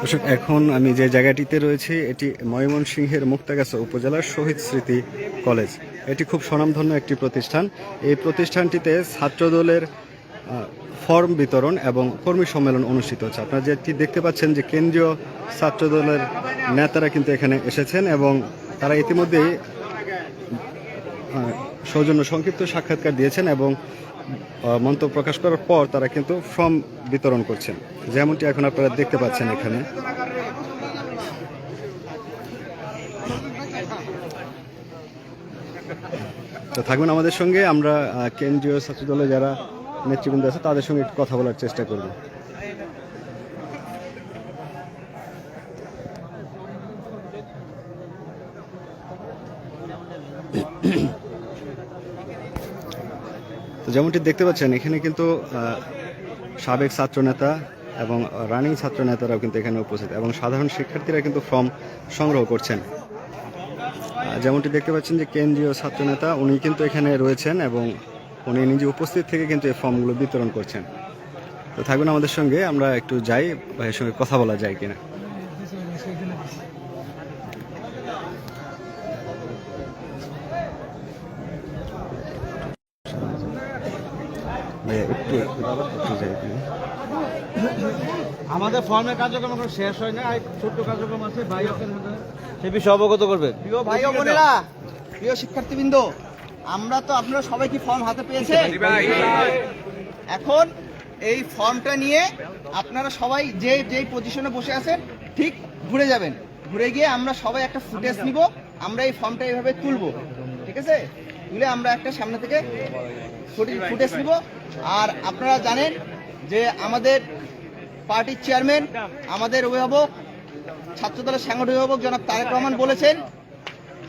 দর্শক, এখন আমি যে জায়গাটিতে রয়েছি, এটি ময়মনসিংহের মুক্তাগাছা উপজেলার শহীদ স্মৃতি কলেজ। এটি খুব স্বনামধন্য একটি প্রতিষ্ঠান। এই প্রতিষ্ঠানটিতে ছাত্রদলের ফর্ম বিতরণ এবং কর্মী সম্মেলন অনুষ্ঠিত হচ্ছে। আপনারা যেটি দেখতে পাচ্ছেন যে কেন্দ্রীয় ছাত্রদলের নেতারা কিন্তু এখানে এসেছেন এবং তারা ইতিমধ্যেই সৌজন্য সংক্ষিপ্ত সাক্ষাৎকার দিয়েছেন এবং মন্তব্য প্রকাশ করার পর তারা কিন্তু ফর্ম বিতরণ করছেন। যেমনটি এখন আপনারা দেখতে পাচ্ছেন এখানে। তো থাকবেন আমাদের সঙ্গে, আমরা কেন্দ্রীয় ছাত্র দলে যারা নেতৃবৃন্দ আছে, তাদের সঙ্গে একটু কথা বলার চেষ্টা করব। তো যেমনটি দেখতে পাচ্ছেন, এখানে কিন্তু সাবেক ছাত্রনেতা এবং রানিং ছাত্রনেতারাও কিন্তু এখানে উপস্থিত এবং সাধারণ শিক্ষার্থীরা কিন্তু ফর্ম সংগ্রহ করছেন। যেমনটি দেখতে পাচ্ছেন যে কেন্দ্রীয় ছাত্রনেতা, উনি কিন্তু এখানে রয়েছেন এবং উনি নিজে উপস্থিত থেকে কিন্তু এই ফর্মগুলো বিতরণ করছেন। তো থাকবেন আমাদের সঙ্গে, আমরা একটু যাই, ভাইয়ের সঙ্গে কথা বলা যায় কিনা। ভাইয়া একটু একটু যাই আমাদের ফর্মের কার্যক্রম এখন শেষ হয় না আর ছোট্ট কার্যক্রম আছে ভাই সে বিষয়ে অবগত করবেন প্রিয় ভাই ও বোনেরা প্রিয় শিক্ষার্থীবৃন্দ আমরা তো আপনারা সবাই কি ফর্ম হাতে পেয়েছেন এখন এই ফর্মটা নিয়ে আপনারা সবাই যে যেই পজিশনে বসে আছেন ঠিক ঘুরে যাবেন। ঘুরে গিয়ে আমরা সবাই একটা ফুটেজ নিব আমরা এই ফর্মটা এইভাবে তুলব। ঠিক আছে? তুলে আমরা একটা সামনে থেকে ফুটেজ নিব। আর আপনারা জানেন যে আমাদের পার্টির চেয়ারম্যান, আমাদের অভিভাবক, ছাত্রদলের সাংগঠনিক অভিভাবক জনাব তারেক রহমান বলেছেন,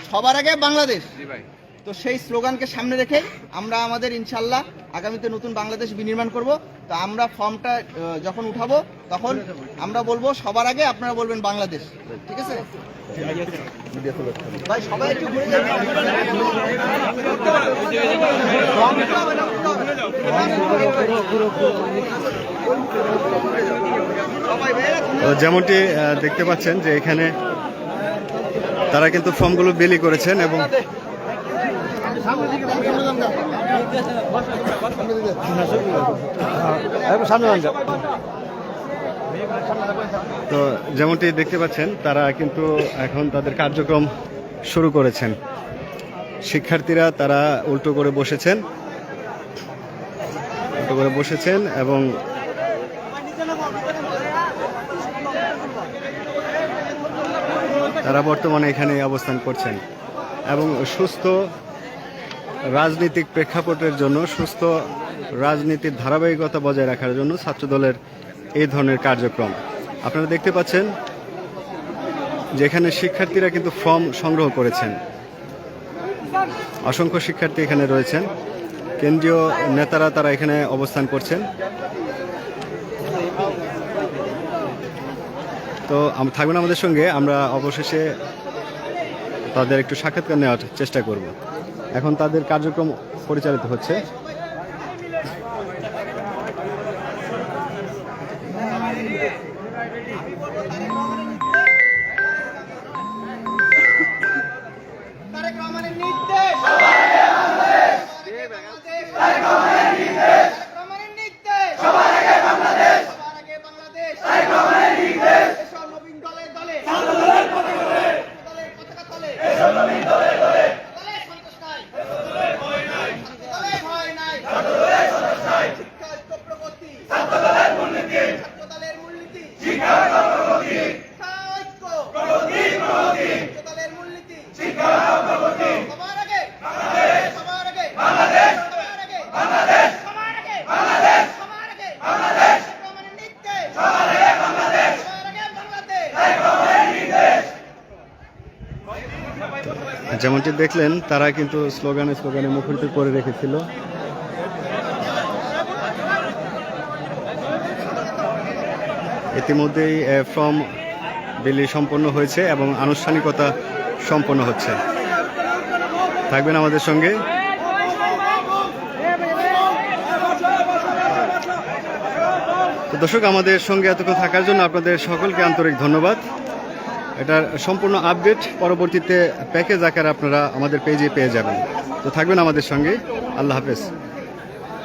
সবার আগে বাংলাদেশ। তো সেই স্লোগানকে সামনে রেখে আমরা আমাদের ইনশাল্লাহ আগামীতে নতুন বাংলাদেশ বিনির্মাণ করব। তো আমরা ফর্মটা যখন উঠাবো, তখন আমরা বলব সবার আগে আপনারা বলবেন বাংলাদেশ। ঠিক আছে? ভাই, সবাই একটু ঘুরে যেমনটি দেখতে পাচ্ছেন যে এখানে তারা কিন্তু ফর্মগুলো বিলি করেছেন এবং তো যেমনটি দেখতে পাচ্ছেন, তারা কিন্তু এখন তাদের কার্যক্রম শুরু করেছেন। শিক্ষার্থীরা তারা উল্টো করে বসেছেন। উল্টো করে বসেছেন এবং তারা বর্তমানে এখানে অবস্থান করছেন এবং সুস্থ রাজনৈতিক প্রেক্ষাপটের জন্য সুস্থ রাজনীতির ধারাবাহিকতা বজায় রাখার জন্য ছাত্রদলের এই ধরনের কার্যক্রম। আপনারা দেখতে পাচ্ছেন যেখানে শিক্ষার্থীরা কিন্তু ফর্ম সংগ্রহ করেছেন। অসংখ্য শিক্ষার্থী এখানে রয়েছেন। কেন্দ্রীয় নেতারা তারা এখানে অবস্থান করছেন। তো থাকবেন আমাদের সঙ্গে। আমরা অবশেষে তাদের একটু সাক্ষাৎকার নেওয়ার চেষ্টা করব। এখন তাদের কার্যক্রম পরিচালিত হচ্ছে। যেমনটি দেখলেন তারা কিন্তু স্লোগানে স্লোগানে মুখরিত করে রেখেছিল। ইতিমধ্যেই ফর্ম বিলি সম্পন্ন হয়েছে এবং আনুষ্ঠানিকতা সম্পন্ন হচ্ছে। থাকবেন আমাদের সঙ্গে। তো দর্শক, আমাদের সঙ্গে এতক্ষণ থাকার জন্য আপনাদের সকলকে আন্তরিক ধন্যবাদ। এটার সম্পূর্ণ আপডেট পরবর্তীতে প্যাকেজ আকারে আপনারা আমাদের পেজে পেয়ে যাবেন। তো থাকবেন আমাদের সঙ্গে। আল্লাহ হাফেজ।